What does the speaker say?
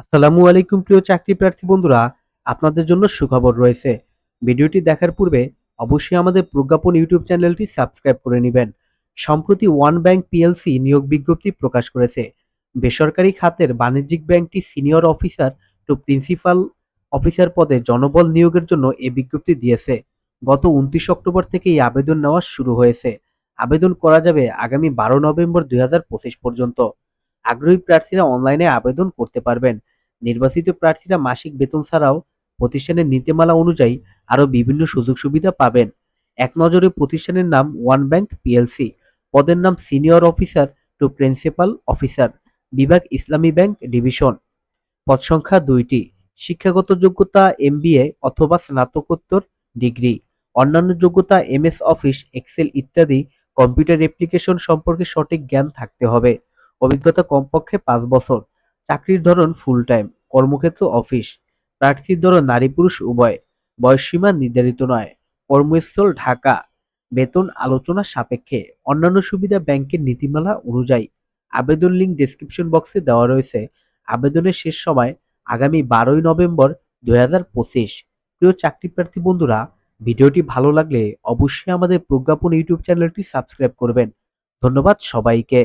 আসসালামু আলাইকুম, প্রিয় চাকরি প্রার্থী বন্ধুরা। আপনাদের জন্য সুখবর রয়েছে। ভিডিওটি দেখার পূর্বে অবশ্যই আমাদের প্রজ্ঞাপন ইউটিউব চ্যানেলটি সাবস্ক্রাইব করে নেবেন। সম্প্রতি ওয়ান ব্যাংক পিএলসি নিয়োগ বিজ্ঞপ্তি প্রকাশ করেছে। বেসরকারি খাতের বাণিজ্যিক ব্যাংকটি senior officer to principal officer পদে জনবল নিয়োগের জন্য এ বিজ্ঞপ্তি দিয়েছে। গত উনত্রিশ অক্টোবর থেকে এই আবেদন নেওয়া শুরু হয়েছে। আবেদন করা যাবে আগামী বারো নভেম্বর দুই হাজার পঁচিশ পর্যন্ত। আগ্রহী প্রার্থীরা অনলাইনে আবেদন করতে পারবেন। নির্বাচিত প্রার্থীরা মাসিক বেতন ছাড়াও প্রতিষ্ঠানের নীতিমালা অনুযায়ী আরও বিভিন্ন সুযোগ সুবিধা পাবেন। এক নজরে প্রতিষ্ঠানের নাম ওয়ান ব্যাংক পিএলসি পদের নাম senior officer to principal officer বিভাগ ইসলামী ব্যাংক ডিভিশন। পদ সংখ্যা দুইটি, শিক্ষাগত যোগ্যতা এমবিএ অথবা স্নাতকোত্তর ডিগ্রি, অন্যান্য যোগ্যতা এমএস অফিস এক্সেল ইত্যাদি কম্পিউটার অ্যাপ্লিকেশন সম্পর্কে সঠিক জ্ঞান থাকতে হবে। অভিজ্ঞতা কমপক্ষে পাঁচ বছর। চাকরির ধরন ফুল টাইম কর্মক্ষেত্র অফিস প্রার্থীর ধরন নারী পুরুষ উভয়। বয়সসীমা নির্ধারিত নয়। কর্মস্থল ঢাকা। বেতন আলোচনা সাপেক্ষে। অন্যান্য সুবিধা ব্যাংকের নীতিমালা অনুযায়ী আবেদন লিঙ্ক ডেসক্রিপশন বক্সে দেওয়া রয়েছে। আবেদনের শেষ সময় আগামী বারোই নভেম্বর দুই হাজার পঁচিশ। প্রিয় চাকরি প্রার্থী বন্ধুরা, ভিডিওটি ভালো লাগলে অবশ্যই আমাদের প্রজ্ঞাপন ইউটিউব চ্যানেলটি সাবস্ক্রাইব করবেন। ধন্যবাদ সবাইকে।